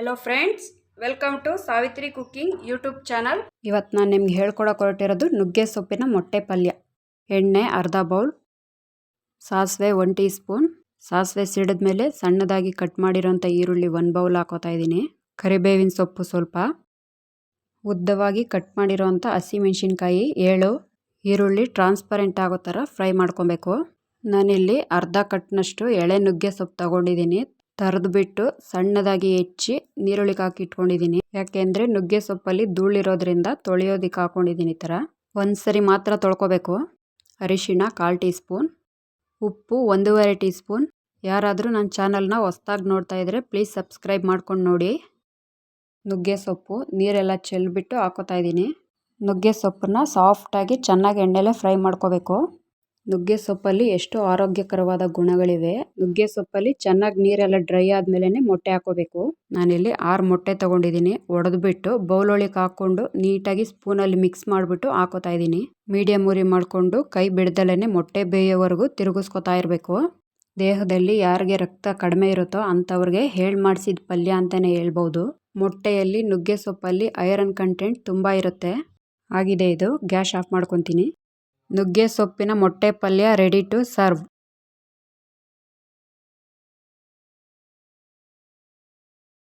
Hello friends welcome to Savitri cooking YouTube channel ಇವತ್ತು ನಾನು ನಿಮ್ಗೆ ಹೇಳ್ಕೊಡಕ್ಕೆ ಹೊರಟಿರೋದು ನುಗ್ಗೆ ಸೊಪ್ಪಿನ ಮೊಟ್ಟೆ ಪಲ್ಯ. ಎಣ್ಣೆ, ಅರ್ಧ ಬೌಲ್ ಸಾಸಿವೆ ಒನ್ ಟೀ ಸ್ಪೂನ್ ಸಾಸಿವೆ ಸಿಡಿದ ಮೇಲೆ ಸಣ್ಣದಾಗಿ ಕಟ್ ಮಾಡಿರೋಂಥ ಈರುಳ್ಳಿ ಒನ್ ಬೌಲ್ ಹಾಕೋತಾ ಇದ್ದೀನಿ. ಕರಿಬೇವಿನ ಸೊಪ್ಪು ಸ್ವಲ್ಪ. ಉದ್ದವಾಗಿ ಕಟ್ ಮಾಡಿರೋಂಥ ಹಸಿಮೆಣಸಿನ್ಕಾಯಿ ಏಳು. ಈರುಳ್ಳಿ ಟ್ರಾನ್ಸ್ಪರೆಂಟ್ ಆಗೋ ಥರ ಫ್ರೈ ಮಾಡ್ಕೊಬೇಕು. ನಾನಿಲ್ಲಿ ಅರ್ಧ ಕಟ್ನಷ್ಟು ಎಳೆ ನುಗ್ಗೆ ಸೊಪ್ಪು ತಗೊಂಡಿದ್ದೀನಿ. ಬಿಟ್ಟು ಸಣ್ಣದಾಗಿ ಹೆಚ್ಚಿ ನೀರುಳ್ಳಿಗೆ ಹಾಕಿ ಇಟ್ಕೊಂಡಿದ್ದೀನಿ ಯಾಕೆಂದರೆ ನುಗ್ಗೆ ಸೊಪ್ಪಲ್ಲಿ ಧೂಳಿರೋದ್ರಿಂದ ತೊಳೆಯೋದಕ್ಕೆ ಹಾಕೊಂಡಿದ್ದೀನಿ ಈ ಥರ. ಒಂದ್ಸರಿ ಮಾತ್ರ ತೊಳ್ಕೊಬೇಕು. ಅರಿಶಿಣ ಕಾಲು ಟೀ ಸ್ಪೂನ್ ಉಪ್ಪು ಒಂದೂವರೆ ಟೀ ಸ್ಪೂನ್ ಯಾರಾದರೂ ನನ್ನ ಚಾನಲ್ನ ಹೊಸ್ದಾಗಿ ನೋಡ್ತಾ ಇದ್ದರೆ ಪ್ಲೀಸ್ ಸಬ್ಸ್ಕ್ರೈಬ್ ಮಾಡ್ಕೊಂಡು ನೋಡಿ. ನುಗ್ಗೆ ಸೊಪ್ಪು, ನೀರೆಲ್ಲ ಚೆಲ್ಬಿಟ್ಟು ಹಾಕೋತಾ ಇದ್ದೀನಿ. ನುಗ್ಗೆ ಸೊಪ್ಪನ್ನ ಸಾಫ್ಟಾಗಿ ಚೆನ್ನಾಗಿ ಎಣ್ಣೆಲೇ ಫ್ರೈ ಮಾಡ್ಕೋಬೇಕು. ನುಗ್ಗೆ ಸೊಪ್ಪಲ್ಲಿ ಎಷ್ಟು ಆರೋಗ್ಯಕರವಾದ ಗುಣಗಳಿವೆ. ನುಗ್ಗೆ ಸೊಪ್ಪಲ್ಲಿ ಚೆನ್ನಾಗಿ ನೀರೆಲ್ಲ ಡ್ರೈ ಆದ್ಮೇಲೆ ಮೊಟ್ಟೆ ಹಾಕೋಬೇಕು. ನಾನಿಲ್ಲಿ ಆರು ಮೊಟ್ಟೆ ತಗೊಂಡಿದ್ದೀನಿ. ಒಡೆದ್ಬಿಟ್ಟು ಬೌಲೊಳಗೆ ಹಾಕ್ಕೊಂಡು ನೀಟಾಗಿ ಸ್ಪೂನಲ್ಲಿ ಮಿಕ್ಸ್ ಮಾಡಿಬಿಟ್ಟು ಹಾಕೋತಾ ಇದ್ದೀನಿ. ಮೀಡಿಯಮ್ ಉರಿ ಮಾಡಿಕೊಂಡು ಕೈ ಬಿಡ್ದಲೇ ಮೊಟ್ಟೆ ಬೇಯೋವರೆಗೂ ತಿರುಗಿಸ್ಕೊತಾ ಇರಬೇಕು. ದೇಹದಲ್ಲಿ ಯಾರಿಗೆ ರಕ್ತ ಕಡಿಮೆ ಇರುತ್ತೋ ಅಂಥವ್ರಿಗೆ ಹೇಳಿ ಮಾಡಿಸಿದ ಪಲ್ಯ ಅಂತಲೇ ಹೇಳ್ಬೋದು. ಮೊಟ್ಟೆಯಲ್ಲಿ ನುಗ್ಗೆ ಸೊಪ್ಪಲ್ಲಿ ಐರನ್ ಕಂಟೆಂಟ್ ತುಂಬ ಇರುತ್ತೆ. ಆಗಿದೆ ಇದು. ಗ್ಯಾಸ್ ಆಫ್ ಮಾಡ್ಕೊತೀನಿ. ನುಗ್ಗೆ ಸೊಪ್ಪಿನ ಮೊಟ್ಟೆ ಪಲ್ಯ ರೆಡಿ ಟು ಸರ್ವ್.